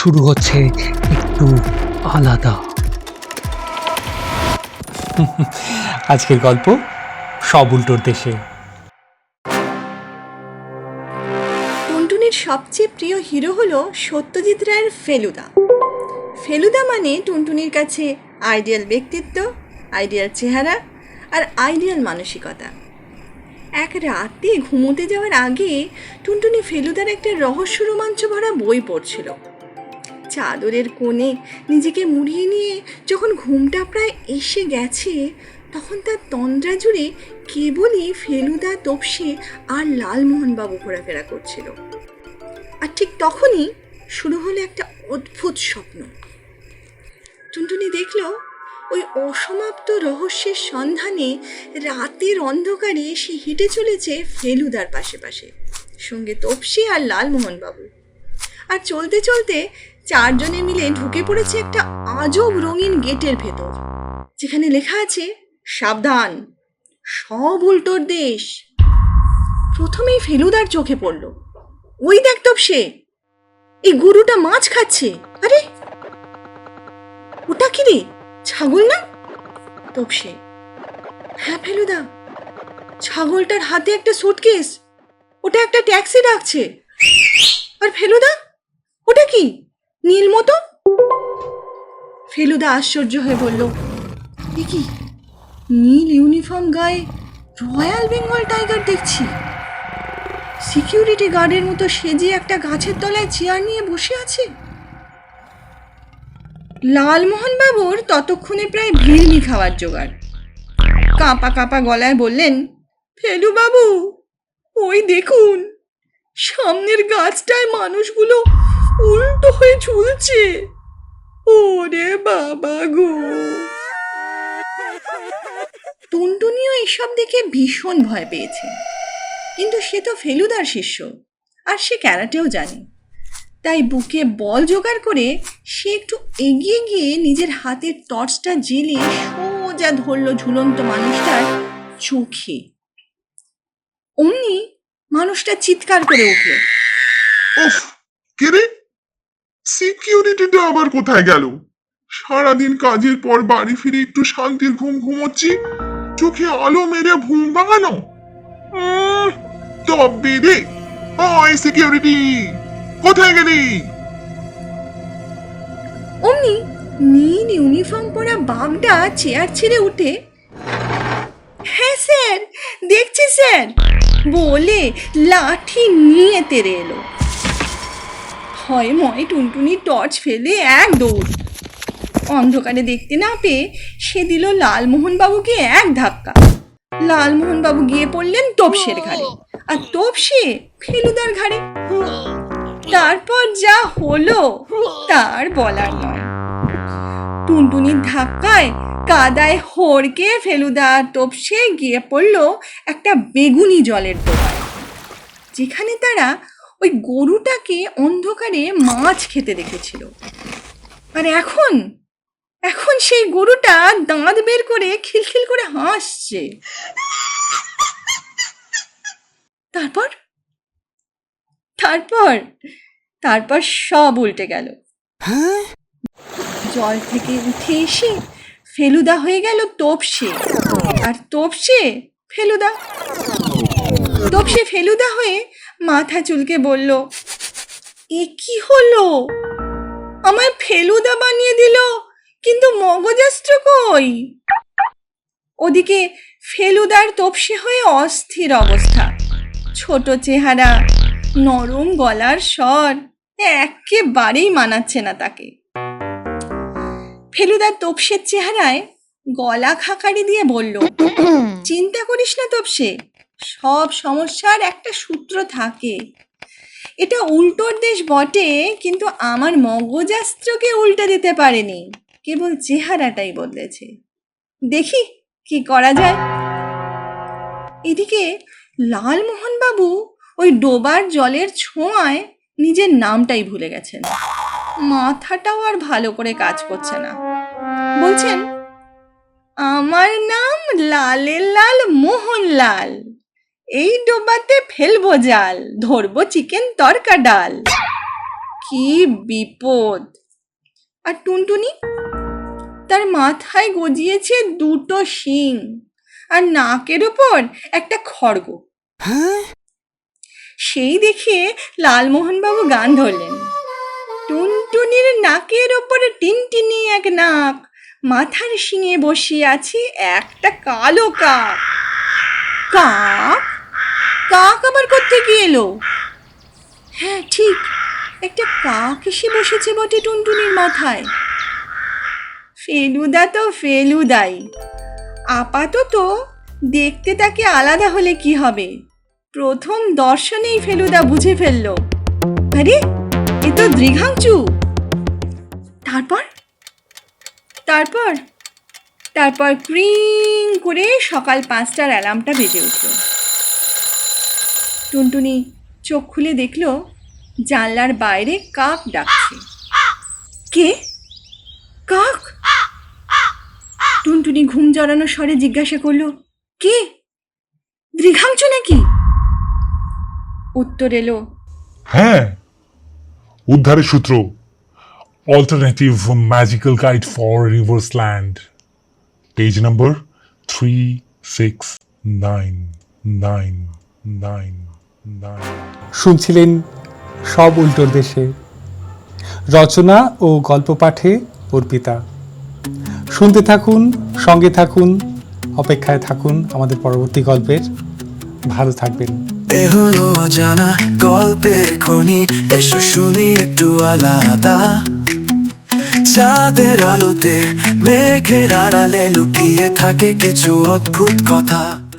শুরু হচ্ছে একটু আলাদা। আজকের গল্প সব উল্টোর দেশে। টুনটুনির সবচেয়ে প্রিয় হিরো হলো সত্যজিৎ রায়ের ফেলুদা। ফেলুদা মানে টুনটুনির কাছে আইডিয়াল ব্যক্তিত্ব আইডিয়াল চেহারা আর আইডিয়াল মানসিকতা। এক রাতে ঘুমোতে যাওয়ার আগে টুনটুনি ফেলুদার একটা রহস্য রোমাঞ্চ ভরা বই পড়ছিল। চাদরের কোণে নিজেকে মুড়িয়ে নিয়ে যখন ঘুমটা প্রায় এসে গেছে, তখন তার তন্দ্রা জুড়ে কেবলই ফেলুদা, তপসে আর লালমোহনবাবু ঘোরাফেরা করছিল। আর ঠিক তখনই শুরু হলো একটা অদ্ভুত স্বপ্ন। টুনটুনি দেখল, ওই অসমাপ্ত রহস্যের সন্ধানে রাতের অন্ধকারে সে হেঁটে চলেছে ফেলুদার পাশে পাশে, সঙ্গে তপসি আর লালমোহনবাবু। আর চলতে চলতে চারজনে মিলে ঢুকে পড়েছে একটা আজব রঙিন গেটের ভেতর, যেখানে লেখা আছে, সাবধান, সব উল্টোর দেশ। প্রথমেই ফেলুদার চোখে পড়ল। ওই দেখ তপসে এই গরুটা মাছ খাচ্ছে, আরে! ওটা কি রে, ছাগল না? তপসে হ্যাঁ ফেলুদা, ছাগলটার হাতে একটা সুটকেস, ওটা একটা ট্যাক্সি ডাকছে। আর ফেলুদা, ওটা কি? নীল মতো? ফেলুদা আশ্চর্য হয়ে বলল, এ কি? নীল ইউনিফর্ম গায়ে রয়্যাল বেঙ্গল টাইগার দেখছি। সিকিউরিটি গার্ডের মতো সেজে একটা গাছের তলায় চেয়ার নিয়ে বসে আছে? লালমোহন বাবুর ততক্ষণে প্রায় ভিড়মি খাওয়ার জোগাড়। কাঁপা কাঁপা গলায় বললেন ফেলু বাবু, ওই দেখুন, সামনের গাছটায় মানুষগুলো উল্টো হয়ে ঝুলছে। ওরে বাবা গো। টুনটুনিও এসব দেখে ভীষণ ভয় পেয়েছে। কিন্তু সে তো ফেলুদার শিষ্য আর সে ক্যারাটেও জানে। তাই বুকে বল জোগাড় করে সে একটু এগিয়ে গিয়ে নিজের হাতের টর্চটা জেলে সোজা ধরল ঝুলন্ত মানুষটার চোখে। অমনি মানুষটা চিৎকার করে উঠল। উফ কে রে? সিকিউরিটিটা আবার কোথায় গেল? সারাদিন কাজের পর বাড়ি ফিরে একটু শান্তির ঘুম ঘুমোচ্ছি, চোখে আলো মেরে ঘুম ভাঙানো। তবে রে ওই সিকিউরিটি কোথায় গেলি? অমনি নীল ইউনিফর্ম পরা বাঘটা চেয়ার ছেড়ে উঠে হ্যাঁ স্যার দেখছি স্যার বলে লাঠি নিয়ে তেরে এলো। হয় ময় টুনটুনি টর্চ ফেলে এক দৌড়। অন্ধকারে দেখতে না পেয়ে সে দিল লালমোহনবাবুকে এক ধাক্কা। লালমোহনবাবু গিয়ে পড়লেন তোপসের ঘাড়ে আর তোপসে ফেলুদার ঘাড়ে। তারপর যা হলো তার বলার নয়। টুনটুনির ধাক্কায় কাদায় হড়কে ফেলুদা টপসে গিয়ে পড়ল একটা বেগুনি জলের দোকান যেখানে তারা ওই গরুটাকে অন্ধকারে মাছ খেতে দেখেছিল। আর এখন এখন সেই গরুটা দাঁত বের করে খিলখিল করে হাসছে। তারপর? তারপর? তারপর সব উল্টে গেল। জল থেকে উঠে এসে ফেলুদা হয়ে গেল তোপসে। আর তোপসে ফেলুদা। তোপসে ফেলুদা হয়ে মাথা চুলকে বলল, এ কি হলো? আমায় ফেলুদা বানিয়ে দিল, কিন্তু মগজাস্ত্র কই? ওদিকে ফেলুদার তোপসে হয়ে অস্থির অবস্থা। ছোট চেহারা, নরম গলার স্বর, একেবারেই মানাচ্ছে না তাকে। ফেলুদার তোপসের চেহারায় গলা খাকারি দিয়ে বলল, চিন্তা করিস না তোপসে সব সমস্যার একটা সূত্র থাকে। এটা উল্টোর দেশ বটে, কিন্তু আমার মগজাস্ত্রকে উল্টে দিতে পারেনি। কেবল চেহারাটাই বদলেছে। দেখি কি করা যায়। এদিকে লালমোহনবাবু ওই ডোবার জলের ছোঁয়ায় নিজের নামটাই ভুলে গেছেন। মাথাটাও আর ভালো করে কাজ করছে না। বলছেন, আমার নাম লালের লাল, মোহনলাল। এই ডোবাতে ফেলব জাল ধরবো চিকেন তরকা ডাল। কি বিপদ। আর টুনটুনি তার মাথায় গজিয়েছে দুটো শিং আর নাকের ওপর একটা খড়গ। সেই দেখে লালমোহনবাবু গান ধরলেন। টুনটুনির নাকের ওপরে টিনটিনি এক নাক মাথার শিঙে বসিয়ে আছে একটা কালো কাক। কাক? কাক আবার কোত্থেকে এলো? হ্যাঁ ঠিক। একটা কাক এসে বসেছে বটে টুনটুনির মাথায়। ফেলুদা তো ফেলুদাই। আপাতত দেখতে তাকে আলাদা হলে কি হবে? প্রথম দর্শনেই ফেলুদা বুঝে ফেলল। আরে, এ তো দৃঘাংচু। তারপর? তারপর? তারপর ক্রিং করে সকাল পাঁচটার অ্যালার্মটা বেজে উঠল। টুনটুনি চোখ খুলে দেখল জানলার বাইরে কাক ডাকছে। কে? কাক? টুনটুনি ঘুম জড়ানো স্বরে জিজ্ঞাসা করল, কে? দৃঘাংচু নাকি? উত্তর এলো হ্যাঁ উদ্ধারের সূত্র alternative magical guide for reverse land page number three six nine nine nine শুনছিলেন সব উল্টোর দেশে। রচনা ও গল্প পাঠে অর্পিতা। শুনতে থাকুন, সঙ্গে থাকুন, অপেক্ষায় থাকুন আমাদের পরবর্তী গল্পের ভালো থাকবেন। এ হলো অজানা, গল্পের খনি, এসো শুনি একটু আলাদা। চাঁদের আলোতে মেঘের আড়ালে লুকিয়ে থাকে কিছু অদ্ভুত কথা।